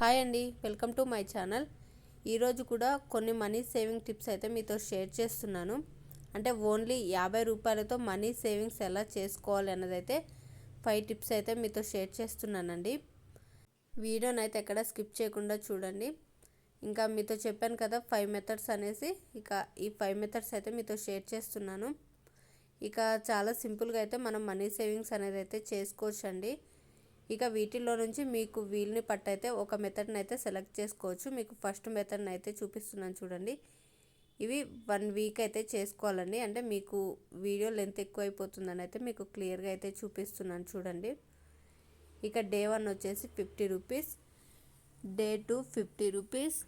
Hi అండి welcome to my channel. ఈరోజు కూడా కొన్ని మనీ సేవింగ్ టిప్స్ అయితే మీతో షేర్ చేస్తున్నాను. అంటే ఓన్లీ యాభై రూపాయలతో మనీ సేవింగ్స్ ఎలా చేసుకోవాలి అన్నదైతే ఫైవ్ టిప్స్ అయితే మీతో షేర్ చేస్తున్నానండి. వీడియోని అయితే ఎక్కడ స్కిప్ చేయకుండా చూడండి. ఇంకా మీతో చెప్పాను కదా ఫైవ్ మెథడ్స్ అనేసి. ఇక ఈ ఫైవ్ మెథడ్స్ అయితే మీతో షేర్ చేస్తున్నాను. ఇక చాలా సింపుల్గా అయితే మనం మనీ సేవింగ్స్ అనేది అయితే చేసుకోవచ్చండి. ఇక వీటిలో నుంచి మీకు వీల్ని పట్టయితే ఒక మెథడ్ని అయితే సెలెక్ట్ చేసుకోవచ్చు. మీకు ఫస్ట్ మెథడ్ని అయితే చూపిస్తున్నాను చూడండి. ఇవి వన్ వీక్ అయితే చేసుకోవాలండి. అంటే మీకు వీడియో లెంత్ ఎక్కువ అయిపోతుందని అయితే మీకు క్లియర్గా అయితే చూపిస్తున్నాను చూడండి. ఇక డే వన్ వచ్చేసి fifty rupees day two fifty rupees.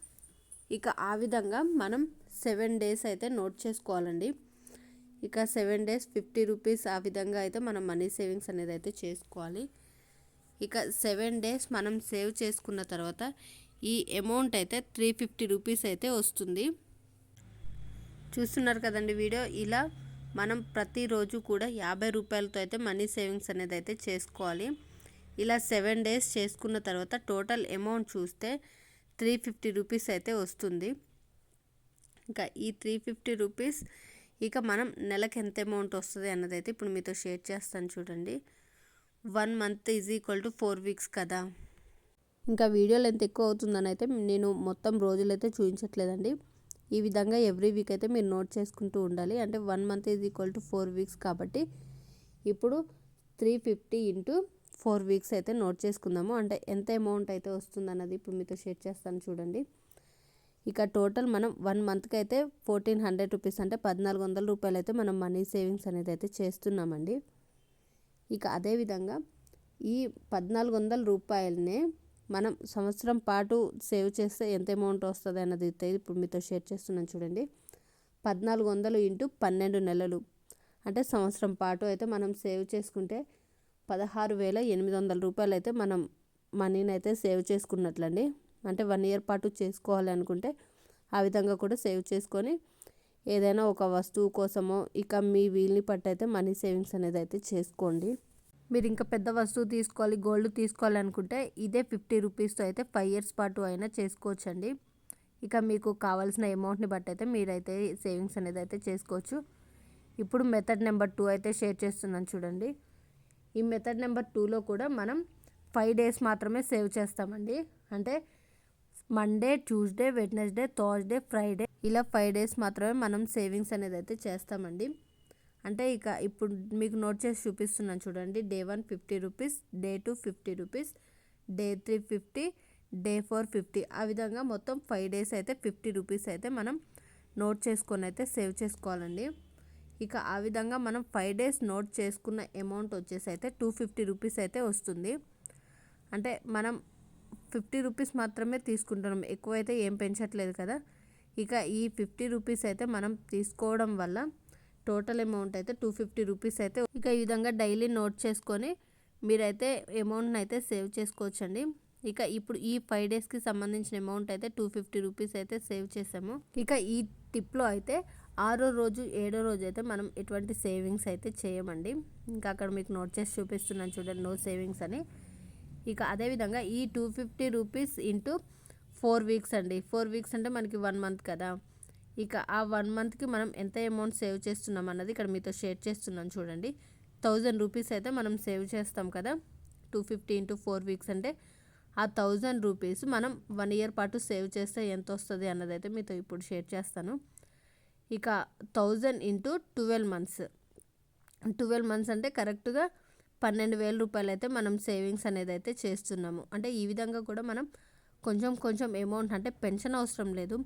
ఇక ఆ విధంగా మనం సెవెన్ డేస్ అయితే నోట్ చేసుకోవాలండి. ఇక సెవెన్ డేస్ ఫిఫ్టీ రూపీస్ ఆ విధంగా అయితే మనం మనీ సేవింగ్స్ అనేది అయితే చేసుకోవాలి. ఇక సెవెన్ డేస్ మనం సేవ్ చేసుకున్న తర్వాత ఈ అమౌంట్ అయితే త్రీ ఫిఫ్టీ రూపీస్ అయితే వస్తుంది. చూస్తున్నారు కదండి వీడియో ఇలా మనం ప్రతిరోజు కూడా యాభై రూపాయలతో అయితే మనీ సేవింగ్స్ అనేది అయితే చేసుకోవాలి. ఇలా సెవెన్ డేస్ చేసుకున్న తర్వాత టోటల్ అమౌంట్ చూస్తే త్రీ ఫిఫ్టీ రూపీస్ అయితే వస్తుంది. ఇంకా ఈ త్రీ ఫిఫ్టీ రూపీస్ ఇక మనం నెలకు ఎంత అమౌంట్ వస్తుంది అన్నది అయితే ఇప్పుడు మీతో షేర్ చేస్తాను చూడండి. One month is equal to four weeks కదా. ఇంకా వీడియో లెంత్ ఎక్కువ అవుతుందని అయితే నేను మొత్తం రోజులైతే చూపించట్లేదండి. ఈ విధంగా ఎవ్రీ వీక్ అయితే మీరు నోట్ చేసుకుంటూ ఉండాలి. అంటే one month is equal to four weeks కాబట్టి ఇప్పుడు three fifty into four weeks అయితే నోట్ చేసుకుందాము. అంటే ఎంత అమౌంట్ అయితే వస్తుంది అన్నది ఇప్పుడు మీతో షేర్ చేస్తాను చూడండి. ఇక టోటల్ మనం వన్ మంత్కి అయితే ఫోర్టీన్ హండ్రెడ్ రూపీస్ అంటే పద్నాలుగు వందల రూపాయలు అయితే మనం మనీ సేవింగ్స్ అనేది అయితే చేస్తున్నామండి. ఇక అదేవిధంగా ఈ పద్నాలుగు వందల రూపాయలనే మనం సంవత్సరం పాటు సేవ్ చేస్తే ఎంత అమౌంట్ వస్తుంది అన్నది ఇప్పుడు మీతో షేర్ చేస్తున్నాను చూడండి. పద్నాలుగు వందలు ఇంటూ పన్నెండు నెలలు. అంటే సంవత్సరం పాటు అయితే మనం సేవ్ చేసుకుంటే పదహారు వేల ఎనిమిది వందల రూపాయలు అయితే మనం మనీని అయితే సేవ్ చేసుకున్నట్లండి. అంటే వన్ ఇయర్ పాటు చేసుకోవాలి అనుకుంటే ఆ విధంగా కూడా సేవ్ చేసుకొని ఏదైనా ఒక వస్తువు కోసమో ఇక మీ వీల్ని పట్టయితే మనీ సేవింగ్స్ అనేది అయితే చేసుకోండి. మీరు ఇంకా పెద్ద వస్తువు తీసుకోవాలి గోల్డ్ తీసుకోవాలనుకుంటే ఇదే ఫిఫ్టీ రూపీస్తో అయితే ఫైవ్ ఇయర్స్ పాటు అయినా చేసుకోవచ్చండి. ఇక మీకు కావాల్సిన అమౌంట్ని బట్టి అయితే మీరైతే సేవింగ్స్ అనేది అయితే చేసుకోవచ్చు. ఇప్పుడు మెథడ్ నెంబర్ టూ అయితే షేర్ చేస్తున్నాను చూడండి. ఈ మెథడ్ నెంబర్ టూలో కూడా మనం ఫైవ్ డేస్ మాత్రమే సేవ్ చేస్తామండి. అంటే Monday Tuesday Wednesday Thursday Friday ఇలా ఫైవ్ డేస్ మాత్రమే మనం సేవింగ్స్ అనేది అయితే చేస్తామండి. అంటే ఇక ఇప్పుడు మీకు నోట్ చేసి చూపిస్తున్నాను చూడండి. Day one fifty rupees day two fifty rupees day three fifty day four fifty ఆ విధంగా మొత్తం ఫైవ్ డేస్ అయితే ఫిఫ్టీ రూపీస్ అయితే మనం నోట్ చేసుకొని అయితే సేవ్ చేసుకోవాలండి. ఇక ఆ విధంగా మనం ఫైవ్ డేస్ నోట్ చేసుకున్న అమౌంట్ వచ్చేసి అయితే టూ ఫిఫ్టీ రూపీస్ అయితే వస్తుంది. అంటే మనం ఫిఫ్టీ రూపీస్ మాత్రమే తీసుకుంటున్నాం. ఎక్కువైతే ఏం పెంచట్లేదు కదా. ఇక ఈ ఫిఫ్టీ రూపీస్ అయితే మనం తీసుకోవడం వల్ల టోటల్ అమౌంట్ అయితే టూ ఫిఫ్టీ రూపీస్ అయితే ఇక ఈ విధంగా డైలీ నోట్ చేసుకొని మీరైతే అమౌంట్ని అయితే సేవ్ చేసుకోవచ్చండి. ఇక ఇప్పుడు ఈ ఫైవ్ డేస్కి సంబంధించిన అమౌంట్ అయితే టూ ఫిఫ్టీ రూపీస్ అయితే సేవ్ చేసాము. ఇక ఈ టిప్లో అయితే ఆరో రోజు ఏడో రోజు అయితే మనం ఎటువంటి సేవింగ్స్ అయితే చేయమండి. ఇంకా అక్కడ మీకు నోట్ చేసి చూపిస్తున్నాను చూడండి నో సేవింగ్స్ అని. ఇక అదేవిధంగా ఈ two fifty rupees into four weeks అండి. ఫోర్ వీక్స్ అంటే మనకి వన్ మంత్ కదా. ఇక ఆ వన్ మంత్కి మనం ఎంత అమౌంట్ సేవ్ చేస్తున్నాం అన్నది ఇక్కడ మీతో షేర్ చేస్తున్నాం చూడండి. థౌజండ్ రూపీస్ అయితే మనం సేవ్ చేస్తాం కదా. Two fifty into four weeks అంటే ఆ థౌజండ్ రూపీస్ మనం వన్ ఇయర్ పాటు సేవ్ చేస్తే ఎంత వస్తుంది అన్నది అయితే మీతో ఇప్పుడు షేర్ చేస్తాను. ఇక thousand into twelve months. Twelve months అంటే కరెక్ట్గా పన్నెండు వేల రూపాయలు అయితే మనం సేవింగ్స్ అనేది అయితే చేస్తున్నాము. అంటే ఈ విధంగా కూడా మనం కొంచెం కొంచెం అమౌంట్ అంటే పెన్షన్ అవసరం లేదు.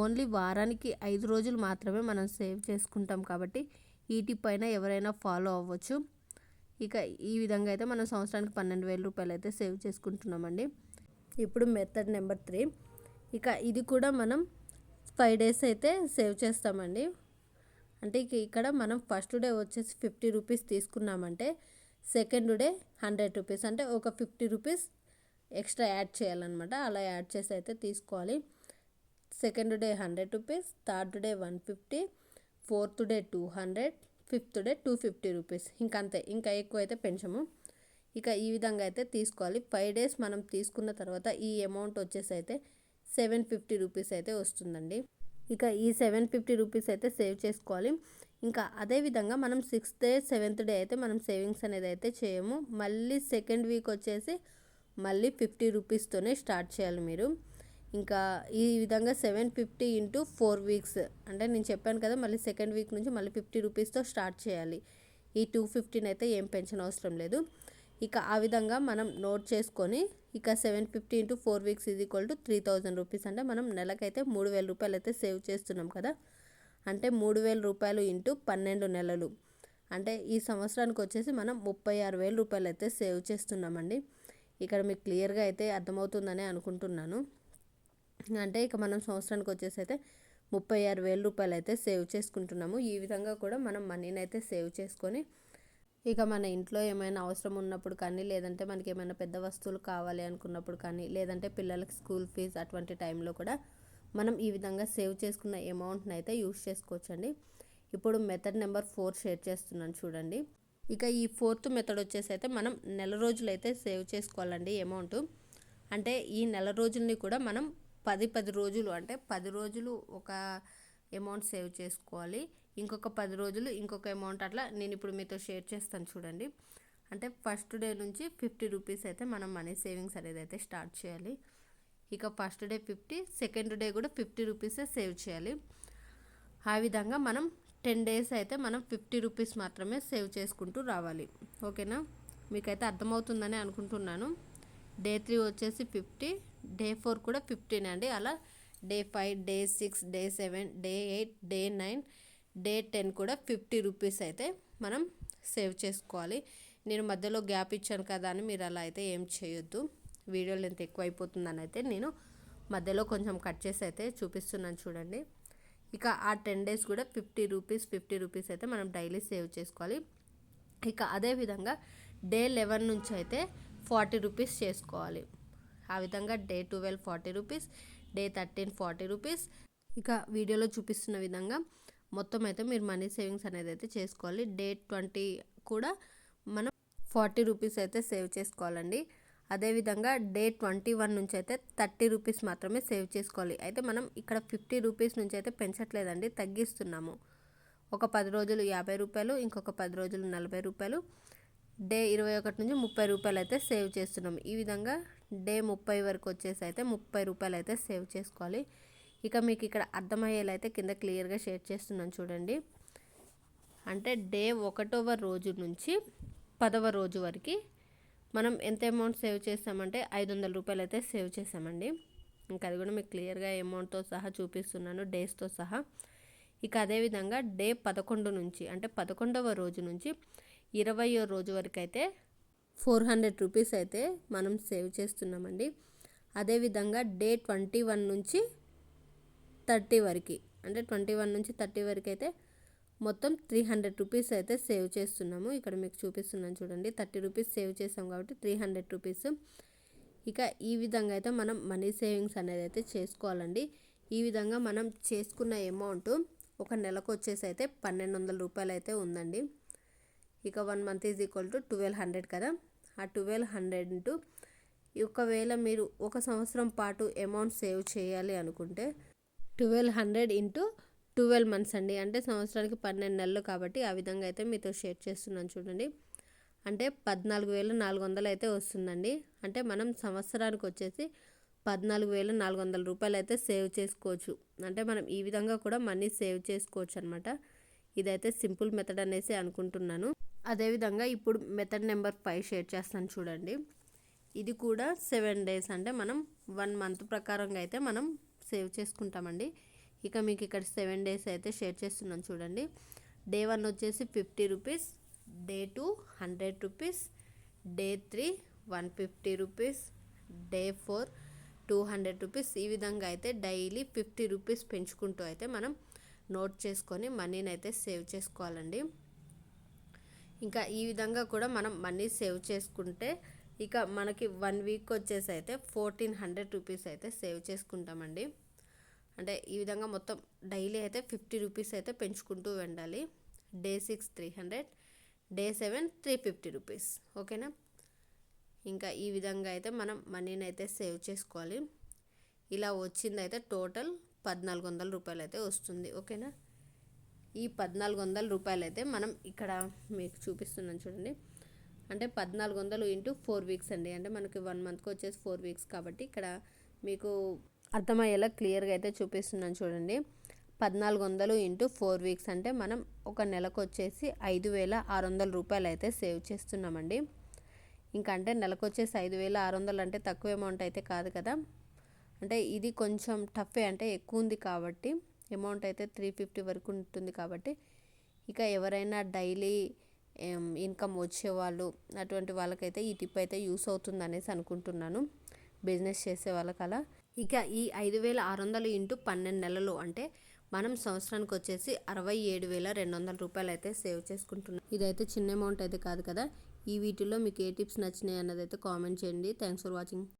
ఓన్లీ వారానికి ఐదు రోజులు మాత్రమే మనం సేవ్ చేసుకుంటాం కాబట్టి వీటి పైన ఎవరైనా ఫాలో అవ్వచ్చు. ఇక ఈ విధంగా అయితే మనం సంవత్సరానికి పన్నెండు వేల రూపాయలు అయితే సేవ్ చేసుకుంటున్నామండి. ఇప్పుడు మెథడ్ నెంబర్ త్రీ ఇక ఇది కూడా మనం ఫైవ్ డేస్ అయితే సేవ్ చేస్తామండి. అంటే ఇక ఇక్కడ మనం ఫస్ట్ డే వచ్చేసి ఫిఫ్టీ రూపీస్ తీసుకున్నామంటే సెకండ్ డే హండ్రెడ్ రూపీస్. అంటే ఒక ఫిఫ్టీ రూపీస్ ఎక్స్ట్రా యాడ్ చేయాలన్నమాట. అలా యాడ్ చేసి అయితే తీసుకోవాలి. Second day hundred rupees third day one fifty fourth day two hundred fifth day two fifty rupees. ఇంకంతే. ఇంకా ఎక్కువ అయితే పెంచము. ఇక ఈ విధంగా అయితే తీసుకోవాలి. ఫైవ్ డేస్ మనం తీసుకున్న తర్వాత ఈ అమౌంట్ వచ్చేసి అయితే సెవెన్ ఫిఫ్టీ రూపీస్ అయితే వస్తుందండి. ఇక ఈ సెవెన్ ఫిఫ్టీ రూపీస్ అయితే సేవ్ చేసుకోవాలి. ఇంకా అదేవిధంగా మనం సిక్స్త్ డే సెవెంత్ డే అయితే మనం సేవింగ్స్ అనేది అయితే చేయము. మళ్ళీ సెకండ్ వీక్ వచ్చేసి మళ్ళీ ఫిఫ్టీ రూపీస్తోనే స్టార్ట్ చేయాలి మీరు. ఇంకా ఈ విధంగా seven fifty into four weeks అంటే నేను చెప్పాను కదా మళ్ళీ సెకండ్ వీక్ నుంచి మళ్ళీ ఫిఫ్టీ రూపీస్తో స్టార్ట్ చేయాలి. ఈ టూ ఫిఫ్టీన్ అయితే ఏం పెన్షన్ అవసరం లేదు. ఇక ఆ విధంగా మనం నోట్ చేసుకొని ఇక seven fifty into four weeks ఇది equal to three thousand rupees అంటే మనం నెలకైతే మూడు వేల రూపాయలు అయితే సేవ్ చేస్తున్నాం కదా. అంటే మూడు వేల రూపాయలు ఇంటూ పన్నెండు నెలలు. అంటే ఈ సంవత్సరానికి వచ్చేసి మనం ముప్పై ఆరు వేల రూపాయలు అయితే సేవ్ చేస్తున్నామండి. ఇక్కడ మీకు క్లియర్గా అయితే అర్థమవుతుందని అనుకుంటున్నాను. అంటే ఇక మనం సంవత్సరానికి వచ్చేసి అయితే ముప్పై ఆరు వేల రూపాయలు అయితే సేవ్ చేసుకుంటున్నాము. ఈ విధంగా కూడా మనం మనీని అయితే సేవ్ చేసుకొని ఇక మన ఇంట్లో ఏమైనా అవసరం ఉన్నప్పుడు కానీ లేదంటే మనకి ఏమైనా పెద్ద వస్తువులు కావాలి అనుకున్నప్పుడు కానీ లేదంటే పిల్లలకి స్కూల్ ఫీజు అటువంటి టైంలో కూడా మనం ఈ విధంగా సేవ్ చేసుకున్న అమౌంట్ని అయితే యూస్ చేసుకోవచ్చండి. ఇప్పుడు మెథడ్ నెంబర్ ఫోర్ షేర్ చేస్తున్నాను చూడండి. ఇక ఈ ఫోర్త్ మెథడ్ వచ్చేసి అయితే మనం నెల రోజులు అయితే సేవ్ చేసుకోవాలండి అమౌంట్ అంటే ఈ నెల రోజుల్ని కూడా మనం పది పది రోజులు అంటే పది రోజులు ఒక అమౌంట్ సేవ్ చేసుకోవాలి. ఇంకొక పది రోజులు ఇంకొక అమౌంట్ అట్లా నేను ఇప్పుడు మీతో షేర్ చేస్తాను చూడండి. అంటే ఫస్ట్ డే నుంచి ఫిఫ్టీ రూపీస్ అయితే మనం మనీ సేవింగ్స్ అనేది అయితే స్టార్ట్ చేయాలి. ఇక first day fifty second day కూడా ఫిఫ్టీ రూపీసే సేవ్ చేయాలి. ఆ విధంగా మనం టెన్ డేస్ అయితే మనం ఫిఫ్టీ రూపీస్ మాత్రమే సేవ్ చేసుకుంటూ రావాలి. ఓకేనా? మీకైతే అర్థమవుతుందని అనుకుంటున్నాను. డే త్రీ వచ్చేసి ఫిఫ్టీ డే ఫోర్ కూడా ఫిఫ్టీన్ అండి. అలా day five day six day seven day eight day nine day ten కూడా ఫిఫ్టీ రూపీస్ అయితే మనం సేవ్ చేసుకోవాలి. నేను మధ్యలో గ్యాప్ ఇచ్చాను కదా అని మీరు అలా అయితే ఏం చేయొద్దు. వీడియో లెంత్ ఎక్కువ అయిపోతుందని అయితే నేను మధ్యలో కొంచెం కట్ చేసి అయితే చూపిస్తున్నాను చూడండి. ఇక ఆ టెన్ డేస్ కూడా ఫిఫ్టీ రూపీస్ ఫిఫ్టీ రూపీస్ అయితే మనం డైలీ సేవ్ చేసుకోవాలి. ఇక అదేవిధంగా డే లెవెన్ నుంచి అయితే ఫార్టీ రూపీస్ చేసుకోవాలి. ఆ విధంగా day twelve forty rupees day thirteen forty rupees. ఇక వీడియోలో చూపిస్తున్న విధంగా మొత్తం అయితే మీరు మనీ సేవింగ్స్ అనేది అయితే చేసుకోవాలి. డే ట్వంటీ కూడా మనం ఫార్టీ రూపీస్ అయితే సేవ్ చేసుకోవాలండి. అదేవిధంగా డే ట్వంటీ వన్ నుంచి అయితే థర్టీ రూపీస్ మాత్రమే సేవ్ చేసుకోవాలి. అయితే మనం ఇక్కడ ఫిఫ్టీ రూపీస్ నుంచి అయితే పెంచట్లేదండి తగ్గిస్తున్నాము. ఒక పది రోజులు యాభై రూపాయలు ఇంకొక పది రోజులు నలభై రూపాయలు. డే ఇరవై ఒకటి నుంచి ముప్పై రూపాయలు అయితే సేవ్ చేస్తున్నాం. ఈ విధంగా డే ముప్పై వరకు వచ్చేసి అయితే ముప్పై రూపాయలు అయితే సేవ్ చేసుకోవాలి. ఇక మీకు ఇక్కడ అర్థమయ్యేలా అయితే కింద క్లియర్గా షేర్ చేస్తున్నాను చూడండి. అంటే డే ఒకటవ రోజు నుంచి పదవ రోజు వరకు మనం ఎంత అమౌంట్ సేవ్ చేస్తామంటే ఐదు వందల రూపాయలు అయితే సేవ్ చేసామండి ఇంకా అది కూడా మీకు క్లియర్గా అమౌంట్తో సహా చూపిస్తున్నాను డేస్తో సహా. ఇక అదేవిధంగా డే పదకొండు నుంచి అంటే పదకొండవ రోజు నుంచి ఇరవయో రోజు వరకు అయితే ఫోర్ హండ్రెడ్ రూపీస్ అయితే మనం సేవ్ చేస్తున్నామండి. అదేవిధంగా డే ట్వంటీ వన్ నుంచి థర్టీ వరకు అంటే ట్వంటీ వన్ నుంచి థర్టీ వరకు అయితే మొత్తం త్రీ హండ్రెడ్ రూపీస్ అయితే సేవ్ చేస్తున్నాము. ఇక్కడ మీకు చూపిస్తున్నాను చూడండి. థర్టీ రూపీస్ సేవ్ చేసాం కాబట్టి త్రీ హండ్రెడ్ రూపీస్. ఇక ఈ విధంగా అయితే మనం మనీ సేవింగ్స్ అనేది అయితే చేసుకోవాలండి. ఈ విధంగా మనం చేసుకున్న అమౌంట్ ఒక నెలకు వచ్చేసి అయితే పన్నెండు వందల రూపాయలు అయితే ఉందండి. ఇక one month is equal to twelve hundred కదా. ఆ ట్వెల్వ్ హండ్రెడ్ ఇంటూ ఒకవేళ మీరు ఒక సంవత్సరం పాటు అమౌంట్ సేవ్ చేయాలి అనుకుంటే twelve hundred into twelve months అండి. అంటే సంవత్సరానికి పన్నెండు నెలలు కాబట్టి ఆ విధంగా అయితే మీతో షేర్ చేస్తున్నాను చూడండి. అంటే పద్నాలుగు వేల నాలుగు వందలు అయితే వస్తుందండి. అంటే మనం సంవత్సరానికి వచ్చేసి పద్నాలుగు వేల నాలుగు వందల రూపాయలు అయితే సేవ్ చేసుకోవచ్చు. అంటే మనం ఈ విధంగా కూడా మనీ సేవ్ చేసుకోవచ్చు అనమాట ఇదైతే సింపుల్ మెథడ్ అనేసి అనుకుంటున్నాను. అదేవిధంగా ఇప్పుడు మెథడ్ నెంబర్ ఫైవ్ షేర్ చేస్తాను చూడండి. ఇది కూడా సెవెన్ డేస్ అంటే మనం వన్ మంత్ ప్రకారంగా అయితే మనం సేవ్ చేసుకుంటామండి. ఇక మీకు ఇక్కడ సెవెన్ డేస్ అయితే షేర్ చేస్తున్నాను చూడండి. డే వన్ వచ్చేసి fifty rupees day two hundred rupees day three one fifty rupees day four two hundred rupees. ఈ విధంగా అయితే డైలీ ఫిఫ్టీ రూపీస్ పెంచుకుంటూ అయితే మనం నోట్ చేసుకొని మనీని అయితే సేవ్ చేసుకోవాలండి. ఇంకా ఈ విధంగా కూడా మనం మనీ సేవ్ చేసుకుంటే ఇక మనకి వన్ వీక్ వచ్చేసి అయితే ఫోర్టీన్ హండ్రెడ్ రూపీస్ అయితే సేవ్ చేసుకుంటామండి. అంటే ఈ విధంగా మొత్తం డైలీ అయితే ఫిఫ్టీ రూపీస్ అయితే పెంచుకుంటూ వెండాలి day six three hundred day seven three fifty rupees. ఓకేనా? ఇంకా ఈ విధంగా అయితే మనం మనీని అయితే సేవ్ చేసుకోవాలి. ఇలా వచ్చిందైతే టోటల్ పద్నాలుగు వందల రూపాయలు అయితే వస్తుంది. ఓకేనా? ఈ పద్నాలుగు వందల రూపాయలు అయితే మనం ఇక్కడ మీకు చూపిస్తున్నాను చూడండి. అంటే పద్నాలుగు వందలు ఇంటూ ఫోర్ వీక్స్ అండి. అంటే మనకి వన్ మంత్కి వచ్చేసి ఫోర్ వీక్స్ కాబట్టి ఇక్కడ మీకు అర్థమయ్యేలా క్లియర్గా అయితే చూపిస్తున్నాను చూడండి. పద్నాలుగు వందలు ఇంటూ ఫోర్ వీక్స్ అంటే మనం ఒక నెలకు వచ్చేసి ఐదు వేల ఆరు వందల రూపాయలు అయితే సేవ్ చేస్తున్నామండి. ఇంకా అంటే నెలకు వచ్చేసి ఐదు వేల ఆరు వందలు అంటే తక్కువ అమౌంట్ అయితే కాదు కదా. అంటే ఇది కొంచెం టఫే అంటే ఎక్కువ ఉంది కాబట్టి అమౌంట్ అయితే త్రీ ఫిఫ్టీ వరకు ఉంటుంది కాబట్టి ఇక ఎవరైనా డైలీ ఇన్కమ్ వచ్చేవాళ్ళు అటువంటి వాళ్ళకైతే ఈ టిప్ అయితే యూస్ అవుతుంది అనేసి అనుకుంటున్నాను. బిజినెస్ చేసే వాళ్ళకి అలా ఇక ఈ ఐదు వేల ఆరు వందలు ఇంటూ పన్నెండు నెలలు అంటే మనం సంవత్సరానికి వచ్చేసి అరవై ఏడు వేల రెండు వందల రూపాయలు అయితే సేవ్ చేసుకుంటున్నాం. ఇదైతే చిన్న అమౌంట్ అయితే కాదు కదా. ఈ వీటిలో మీకు ఏ టిప్స్ నచ్చినాయి అన్నది అయితే కామెంట్ చేయండి. Thanks for watching